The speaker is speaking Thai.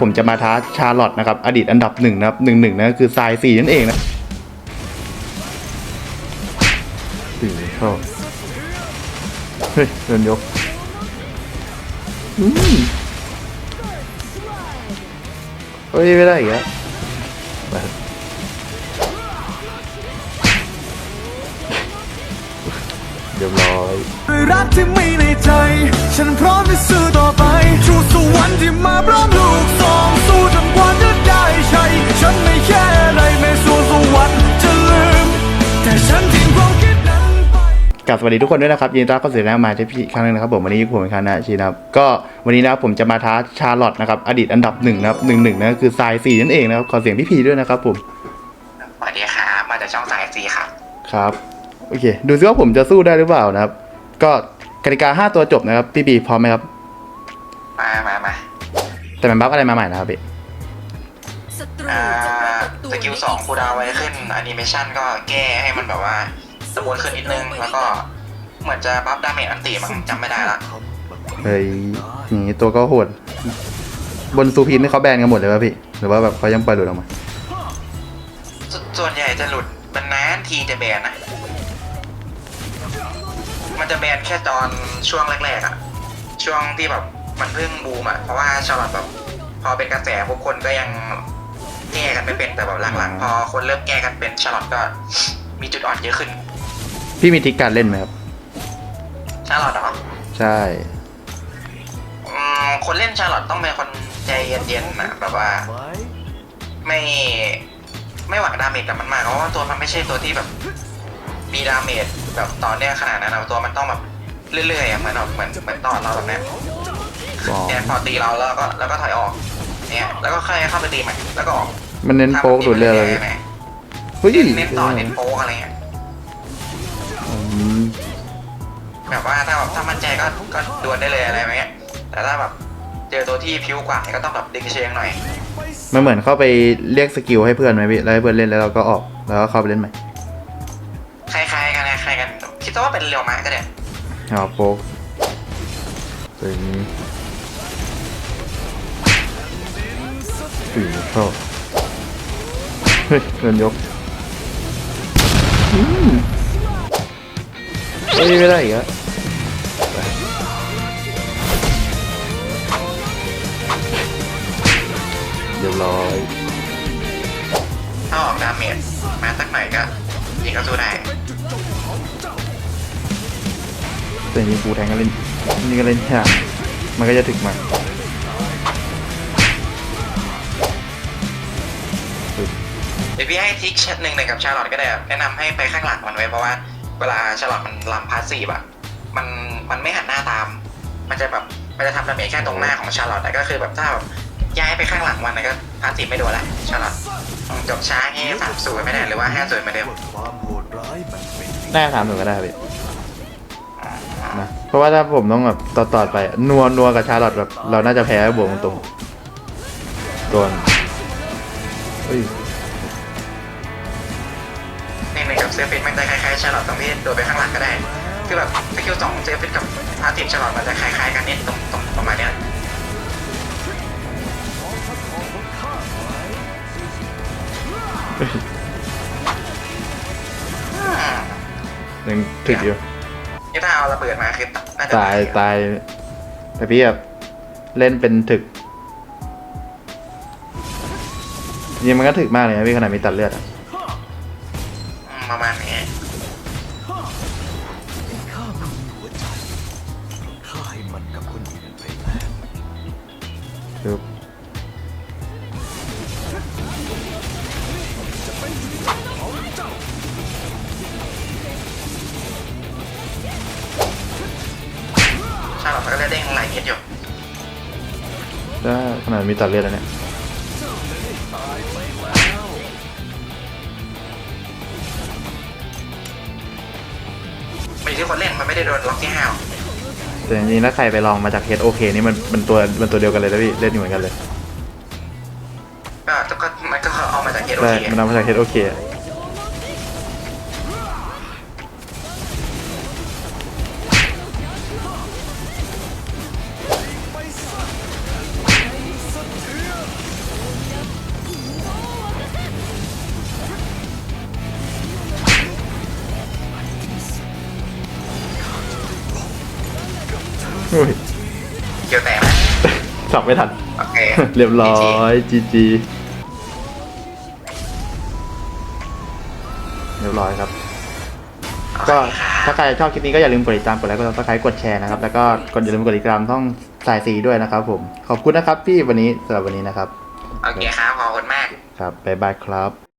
ผมจะมาท้าชาร์ลอตนะครับ อดีตอันดับหนึ่งนะครับหนึ่งหนึ่งนะคือทรายสี่นั่นเองนะสี่เข้าเฮ้ยเดินยกเฮ้ย ไม่ได้อีกแล้วเรียบร้อยรักที่มีในใจ ฉันพร้อมที่สู้ต่อไป ชูสวรรค์ที่มาพร้อมลูกสองสู้จนกว่าจะได้ใช่ฉันไม่แค่อะไรไม่สู้สวรรค์จะลืม แต่ฉันทิ้งความคิดนั้นไปกับสวัสดีทุกคนด้วยนะครับยินดีต้อนรับเข้าสู่แนวมาที่พี่อีกครั้งหนึงนะครับผมวันนี้ผมเป็นคานะชีนะครับก็วันนี้นะครับผมจะมาท้าชาร์ลอตนะครับอดีตอันดับหนึ่งนะครับหนึ่งหนึ่งนะคือทรายสี่นั่นเองนะครับขอเสียงพี่พีด้วยนะครับผมสวัสดีครับมาจากช่องสายซีครับครับโอเค ดูซิว่าผมจะสู้ได้หรือเปล่านะครับ ก็กติกาห้าตัวจบนะครับพี่พีพร้อมไหมครับ มามามาแต่มันบัฟอะไรมาใหม่นะครับพี่ ศัตรูอ่าจะปรากฏตัวสกิลสองคูลดาวน์ไว้ขึ้นแอนิเมชันก็แก้ให้มันแบบว่าสมูทขึ้นนิดนึง แล้วก็เหมือนจะบัฟดาเมจอันตีมั้งจำไม่ได้ละเฮ้ยอย่างนี้ตัวก็โหด บนซูพีนนี่เขาแบนกันหมดเลยป่ะพี่ หรือว่าแบบเขายังปล่อยหลุดออกมา สส่วนใหญ่จะหลุดมันนานทีจะแบนนะ มันจะแบนแค่ตอนช่วงแรกๆอะช่วงที่แบบ มันเพิ่งบูมอะเพราะว่าชาวบ้านแบบพอเป็นกระแสพวกคนก็ยังแก้กันไม่เป็นแต่แบบหลังๆ พอคนเริ่มแก้กันเป็นชาร์ลอตก็มีจุดอ่อนเยอะขึ้น พี่มีทริกการเล่นไหมครับ ชาร์ลอตเหรอใช่อืมคนเล่นชาร์ลอตต้องเป็นคนใจเย็นๆนะแบบว่า ไม่ไม่หวังดาเมจกับมันมากเพราะว่าตัวมันไม่ใช่ตัวที่แบบมีดาเมจแบบต่อเนื่องขนาดนั้นนะตัวมันต้องแบบเรื่อยๆอะเหมือนแบบเหมือนเหมือนตอนเราแบบเนี้ย อ๋อเนี่ยพอตีเราแล้วก็แล้วก็ถอยออก เนี่ยแล้วก็ค่อยเข้าไปตีใหม่แล้วก็ออกมันเน้นโป๊กดูดเลือดเลยเน้นเฮ้ยเน้นต่อเน้นโป๊กอะไรเงี้ยอืมแบบว่าถ้าแบบถ้ามั่นใจก็ก็ดวลได้เลยอะไรเงี้ยแต่ถ้าแบบเจอตัวที่พิ้วกว่าก็ต้องแบบดึงเชิงหน่อยมันเหมือนเข้าไปเรียกสกิลให้เพื่อนไหมพี่แล้วให้เพื่อนเล่นแล้วเราก็ออกแล้วก็เข้าไปเล่นใหม่คล้ายๆกันนะคล้ายกันคิดว่าเป็นเรียวมาก็ได้อ๋อโป๊กตัวนี้ สี่เข้าเฮ้ยเดินยกอืมเฮ้ยไม่ได้อีกแล้วเรียบร้อยถ้าออกดาเมจมาสักหน่อยก็ยิงก็สู้ได้แต่นี่กูแทงก็เล่นนี่ก็เล่นยากมันก็จะถึกมา เดี๋ยวพี่ให้ทิกหนึ่งหนึ่งกับชาลอตก็ได้แนะนำให้ไปข้างหลังมันไว้เพราะว่า เวลาชาลอตมันลำพาสซีฟอะมันมันไม่หันหน้าตาม มันจะแบบมันจะทำดาเมจแค่ตรงหน้าของชาลอตแต่ก็คือแบบถ้าแบบย้ายไปข้างหลังมันก็พาสซีฟไม่โดนละชาลอตจบช้างี้สามศูนย์ไม่ได้หรือว่าห้าศูนย์เหมือนเดิมความโหดร้ายมันเป็นได้ถามหนูก็ได้ครับพี่นะเพราะว่าถ้าผมต้องแบบต่อต่อไปนัวนัวกับชาลอตแบบเราน่าจะแพ้บวกตรงๆโดนเฮ้ย เซฟฟิตมันจะคล้ายๆชาร์ลอตตรงที่โดนไปข้างหลังก็ได้ คือแบบสกิลสองเซฟฟิตกับพาสซีฟชาร์ลอตมันจะคล้ายๆกันเนี่ยตรงตรงประมาณเนี้ยอืมยังถึกอยู่นี่ถ้าเอาระเบิดมาคือน่าจะตายตายแต่พี่แบบเล่นเป็นถึกจริงๆมันก็ถึกมากเลยนะพี่ขนาดมีตัดเลือดอะอืม ประมาณนี้ข้าไม่มีหัวใจข้าให้มันกับคนอื่นไปแล้วคือชาร์ลอตมันก็จะเด้งหลายนิดอยู่ถ้าขนาดมีตัดเลือดแล้วเนี่ยมัน อยู่ที่คนเล่นมันไม่ได้โดนล็อกที่ห้าวแต่จริงๆถ้าใครไปลองมาจาก HOK นี่มันมันตัวมันตัวเดียวกันเลยนะพี่เล่นอยู่เหมือนกันเลยก็ก็มันก็เอามาจากเฮโรใช่ทีมันเอามาจาก HOK อะช เกี่ยวแตกนะสับไม่ทัน โอเค เรียบร้อยจีจีเรียบร้อยครับ ก็โอเคครับถ้าใครชอบคลิปนี้ก็อย่าลืมกดติดตามกดไลค์กดซับสไครต์กดแชร์นะครับ แล้วก็กดอย่าลืมกดติดตามช่องสายสีด้วยนะครับผม ขอบคุณนะครับพี่วันนี้สำหรับวันนี้นะครับ โอเคครับ ขอบคุณมาก ครับบ๊ายบายครับ